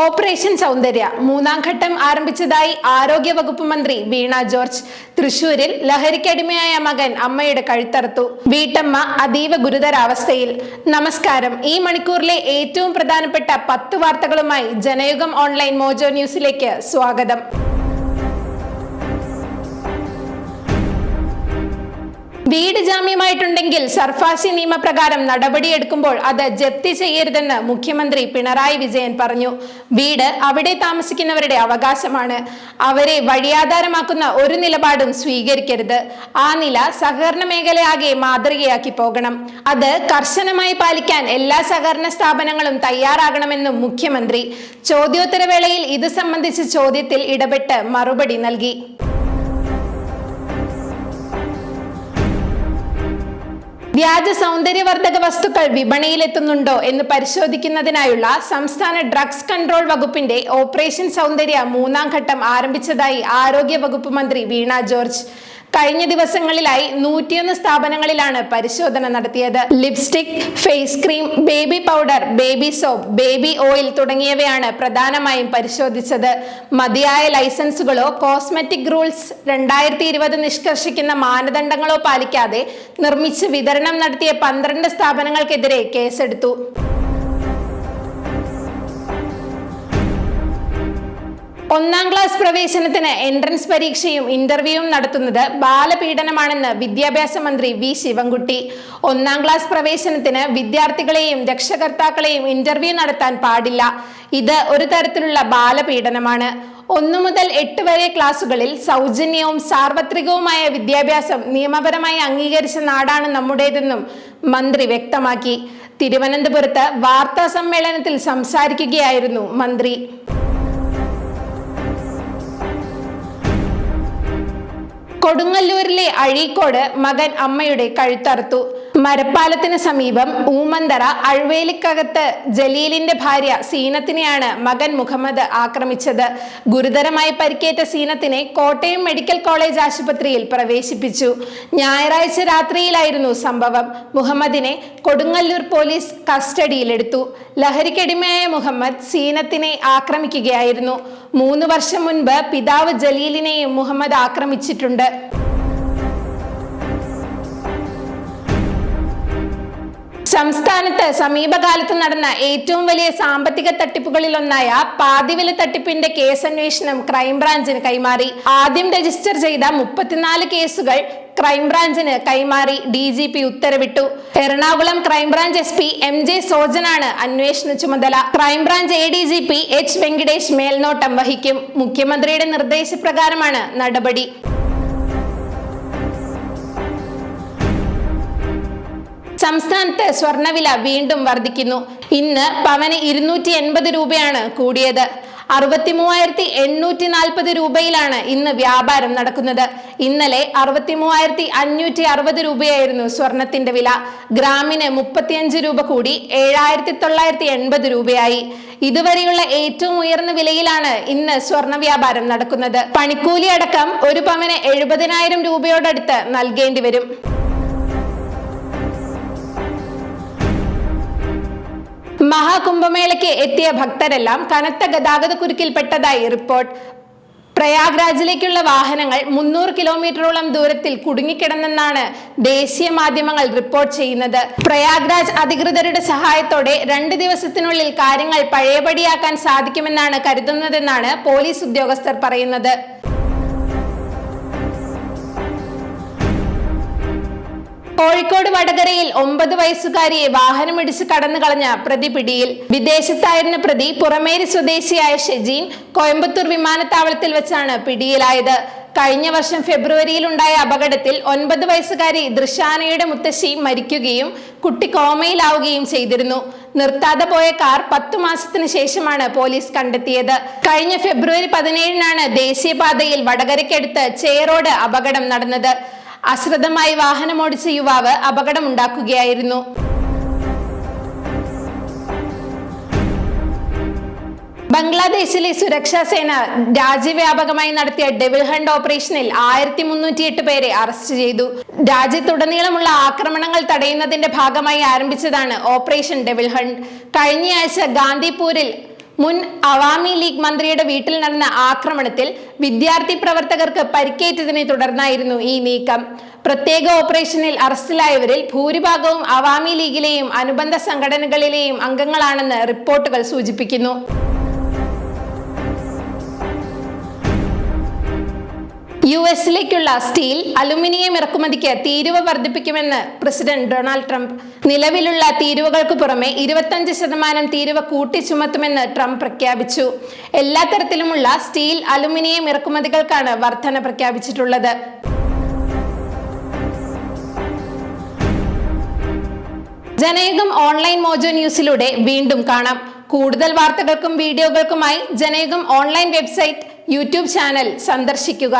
Operation Saundarya മൂന്നാം ഘട്ടം ആരംഭിച്ചതായി ആരോഗ്യ വകുപ്പ് മന്ത്രി വീണ ജോർജ്. തൃശൂരിൽ ലഹരിക്കടിമയായ മകൻ അമ്മയുടെ കഴുത്തറുത്തു. വീട്ടമ്മ അതീവ ഗുരുതരാവസ്ഥയിൽ. നമസ്കാരം. ഈ മണിക്കൂറിലെ ഏറ്റവും പ്രധാനപ്പെട്ട പത്ത് വാർത്തകളുമായി ജനയുഗം ഓൺലൈൻ മോജോ ന്യൂസിലേക്ക് സ്വാഗതം. വീട് ജാമ്യമായിട്ടുണ്ടെങ്കിൽ സർഫാസി നിയമപ്രകാരം നടപടിയെടുക്കുമ്പോൾ അത് ജപ്തി ചെയ്യരുതെന്ന് മുഖ്യമന്ത്രി പിണറായി വിജയൻ പറഞ്ഞു. വീട് അവിടെ താമസിക്കുന്നവരുടെ അവകാശമാണ്. അവരെ വഴിയാധാരമാക്കുന്ന ഒരു നിലപാടും സ്വീകരിക്കരുത്. ആ നില സഹകരണ മേഖലയാകെ മാതൃകയാക്കി പോകണം. അത് കർശനമായി പാലിക്കാൻ എല്ലാ സഹകരണ സ്ഥാപനങ്ങളും തയ്യാറാകണമെന്നും മുഖ്യമന്ത്രി. ചോദ്യോത്തരവേളയിൽ ഇത് സംബന്ധിച്ച ചോദ്യത്തിൽ ഇടപെട്ട് മറുപടി നൽകി. വ്യാജ സൗന്ദര്യവർദ്ധക വസ്തുക്കൾ വിപണിയിലെത്തുന്നുണ്ടോ എന്ന് പരിശോധിക്കുന്നതിനായുള്ള സംസ്ഥാന ഡ്രഗ്സ് കൺട്രോൾ വകുപ്പിന്റെ ഓപ്പറേഷൻ സൗന്ദര്യ മൂന്നാം ഘട്ടം ആരംഭിച്ചതായി ആരോഗ്യ വകുപ്പ് മന്ത്രി വീണ ജോർജ് കഴിഞ്ഞ ദിവസങ്ങളിലായി നൂറ്റിയൊന്ന് സ്ഥാപനങ്ങളിലാണ് പരിശോധന നടത്തിയത്. Lipstick face cream baby powder baby soap baby oil തുടങ്ങിയവയാണ് പ്രധാനമായും പരിശോധിച്ചത്. മതിയായ ലൈസൻസുകളോ കോസ്മെറ്റിക് റൂൾസ് രണ്ടായിരത്തി ഇരുപത് നിഷ്കർഷിക്കുന്ന മാനദണ്ഡങ്ങളോ പാലിക്കാതെ നിർമ്മിച്ച് വിതരണം നടത്തിയ പന്ത്രണ്ട് സ്ഥാപനങ്ങൾക്കെതിരെ കേസെടുത്തു. ഒന്നാം ക്ലാസ് പ്രവേശനത്തിന് എൻട്രൻസ് പരീക്ഷയും ഇന്റർവ്യൂവും നടത്തുന്നത് ബാലപീഡനമാണെന്ന് വിദ്യാഭ്യാസ മന്ത്രി വി ശിവൻകുട്ടി. ഒന്നാം ക്ലാസ് പ്രവേശനത്തിന് വിദ്യാർത്ഥികളെയും രക്ഷകർത്താക്കളെയും ഇന്റർവ്യൂ നടത്താൻ പാടില്ല. ഇത് ഒരു തരത്തിലുള്ള ബാലപീഡനമാണ്. ഒന്നു മുതൽ എട്ട് വരെ ക്ലാസുകളിൽ സൗജന്യവും സാർവത്രികവുമായ വിദ്യാഭ്യാസം നിയമപരമായി അംഗീകരിച്ച നാടാണ് നമ്മുടേതെന്നും മന്ത്രി വ്യക്തമാക്കി. തിരുവനന്തപുരത്ത് വാർത്താ സമ്മേളനത്തിൽ സംസാരിക്കുകയായിരുന്നു മന്ത്രി. കൊടുങ്ങല്ലൂരിലെ അഴീക്കോട് മകൻ അമ്മയുടെ കഴുത്തറുത്തു. മരപ്പാലത്തിന് സമീപം ഊമന്തറ അഴ്വേലിക്കകത്ത് ജലീലിന്റെ ഭാര്യ സീനത്തിനെയാണ് മകൻ മുഹമ്മദ് ആക്രമിച്ചത്. ഗുരുതരമായി പരിക്കേറ്റ സീനത്തിനെ കോട്ടയം മെഡിക്കൽ കോളേജ് ആശുപത്രിയിൽ പ്രവേശിപ്പിച്ചു. ഞായറാഴ്ച രാത്രിയിലായിരുന്നു സംഭവം. മുഹമ്മദിനെ കൊടുങ്ങല്ലൂർ പോലീസ് കസ്റ്റഡിയിലെടുത്തു. ലഹരിക്കടിമയായ മുഹമ്മദ് സീനത്തിനെ ആക്രമിക്കുകയായിരുന്നു. മൂന്ന് വർഷം മുൻപ് പിതാവ് ജലീലിനെയും മുഹമ്മദ് ആക്രമിച്ചിട്ടുണ്ട്. സംസ്ഥാനത്ത് സമീപകാലത്ത് നടന്ന ഏറ്റവും വലിയ സാമ്പത്തിക തട്ടിപ്പുകളിൽ തട്ടിപ്പുകളിലൊന്നായ പാതിവില തട്ടിപ്പിന്റെ കേസ് കേസന്വേഷണം ക്രൈംബ്രാഞ്ചിന് കൈമാറി. ആദ്യം രജിസ്റ്റർ ചെയ്ത മുപ്പത്തിനാല് കേസുകൾ ക്രൈംബ്രാഞ്ചിന് കൈമാറി ഡി ജി പി ഉത്തരവിട്ടു. Ernakulam crime branch S P M J സോജനാണ് അന്വേഷണ ചുമതല. Crime branch A D G P H Venkatesh മേൽനോട്ടം വഹിക്കും. മുഖ്യമന്ത്രിയുടെ നിർദ്ദേശപ്രകാരമാണ് നടപടി. സംസ്ഥാനത്ത് സ്വർണവില വീണ്ടും വർദ്ധിക്കുന്നു. ഇന്ന് പവന് ഇരുന്നൂറ്റി എൺപത് രൂപയാണ് കൂടിയത്. അറുപത്തി മൂവായിരത്തി എണ്ണൂറ്റി നാൽപ്പത് രൂപയിലാണ് ഇന്ന് വ്യാപാരം നടക്കുന്നത്. ഇന്നലെ അറുപത്തി മൂവായിരത്തി അഞ്ഞൂറ്റി അറുപത് രൂപയായിരുന്നു സ്വർണത്തിന്റെ വില. ഗ്രാമിന് മുപ്പത്തിയഞ്ച് രൂപ കൂടി ഏഴായിരത്തി തൊള്ളായിരത്തി എൺപത് രൂപയായി. ഇതുവരെയുള്ള ഏറ്റവും ഉയർന്ന വിലയിലാണ് ഇന്ന് സ്വർണ വ്യാപാരം നടക്കുന്നത്. പണിക്കൂലി അടക്കം ഒരു പവന് എഴുപതിനായിരം രൂപയോടടുത്ത് നൽകേണ്ടി വരും. മഹാകുംഭമേളയ്ക്ക് എത്തിയ ഭക്തരെല്ലാം കനത്ത ഗതാഗത കുരുക്കിൽപ്പെട്ടതായി റിപ്പോർട്ട്. പ്രയാഗ്രാജിലേക്കുള്ള വാഹനങ്ങൾ മുന്നൂറ് കിലോമീറ്ററോളം ദൂരത്തിൽ കുടുങ്ങിക്കിടന്നെന്നാണ് ദേശീയ മാധ്യമങ്ങൾ റിപ്പോർട്ട് ചെയ്യുന്നത്. പ്രയാഗ്രാജ് അധികൃതരുടെ സഹായത്തോടെ രണ്ട് ദിവസത്തിനുള്ളിൽ കാര്യങ്ങൾ പഴയപടിയാക്കാൻ സാധിക്കുമെന്നാണ് കരുതുന്നതെന്നാണ് പോലീസ് ഉദ്യോഗസ്ഥർ പറയുന്നത്. കോഴിക്കോട് വടകരയിൽ ഒമ്പത് വയസ്സുകാരിയെ വാഹനമിടിച്ച് കടന്നു കളഞ്ഞ പ്രതി പിടിയിൽ വിദേശത്തായിരുന്ന പ്രതി പുറമേരി സ്വദേശിയായ ഷെജീൻ കോയമ്പത്തൂർ വിമാനത്താവളത്തിൽ വെച്ചാണ് പിടിയിലായത്. കഴിഞ്ഞ വർഷം ഫെബ്രുവരിയിൽ ഉണ്ടായ അപകടത്തിൽ ഒൻപത് വയസ്സുകാരി ദൃശാനയുടെ മുത്തശ്ശി മരിക്കുകയും കുട്ടി കോമയിലാവുകയും ചെയ്തിരുന്നു. നിർത്താതെ പോയ കാർ പത്തു മാസത്തിന് ശേഷമാണ് പോലീസ് കണ്ടെത്തിയത്. കഴിഞ്ഞ ഫെബ്രുവരി പതിനേഴിനാണ് ദേശീയപാതയിൽ വടകരയ്ക്കടുത്ത് ചേറോഡ് അപകടം നടന്നത്. അശ്രദ്ധമായി വാഹനമോടിച്ച യുവാവ് അപകടമുണ്ടാക്കുകയായിരുന്നു. ബംഗ്ലാദേശിലെ സുരക്ഷാ സേന രാജ്യവ്യാപകമായി നടത്തിയ ഡെവിൾ ഹണ്ട് ഓപ്പറേഷനിൽ ആയിരത്തി മുന്നൂറ്റി എട്ട് പേരെ അറസ്റ്റ് ചെയ്തു. രാജ്യത്തുടനീളമുള്ള ആക്രമണങ്ങൾ തടയുന്നതിന്റെ ഭാഗമായി ആരംഭിച്ചതാണ് ഓപ്പറേഷൻ ഡെവിൽ ഹണ്ട്. കഴിഞ്ഞയാഴ്ച ഗാന്ധിപൂരിൽ മുൻ അവാമി ലീഗ് മന്ത്രിയുടെ വീട്ടിൽ നടന്ന ആക്രമണത്തിൽ വിദ്യാർത്ഥി പ്രവർത്തകർക്ക് പരിക്കേറ്റതിനെ തുടർന്നായിരുന്നു ഈ നീക്കം. പ്രത്യേക ഓപ്പറേഷനിൽ അറസ്റ്റിലായവരിൽ ഭൂരിഭാഗവും അവാമി ലീഗിലെയും അനുബന്ധ സംഘടനകളിലെയും അംഗങ്ങളാണെന്ന് റിപ്പോർട്ടുകൾ സൂചിപ്പിക്കുന്നു. യു എസിലേക്കുള്ള സ്റ്റീൽ അലുമിനിയം ഇറക്കുമതിക്ക് തീരുവ വർദ്ധിപ്പിക്കുമെന്ന് പ്രസിഡന്റ് ഡൊണാൾഡ് ട്രംപ്. നിലവിലുള്ള തീരുവകൾക്ക് പുറമെ ഇരുപത്തഞ്ച് ശതമാനം തീരുവ കൂട്ടി ചുമത്തുമെന്ന് ട്രംപ് പ്രഖ്യാപിച്ചു. എല്ലാ തരത്തിലുമുള്ള സ്റ്റീൽ അലുമിനിയം ഇറക്കുമതികൾക്കാണ് വർധന പ്രഖ്യാപിച്ചിട്ടുള്ളത്. ജനയുഗം ഓൺലൈൻ മോജോ ന്യൂസിലൂടെ വീണ്ടും കാണാം. കൂടുതൽ വാർത്തകൾക്കും വീഡിയോകൾക്കുമായി Janayugom online website YouTube channel സന്ദർശിക്കുക.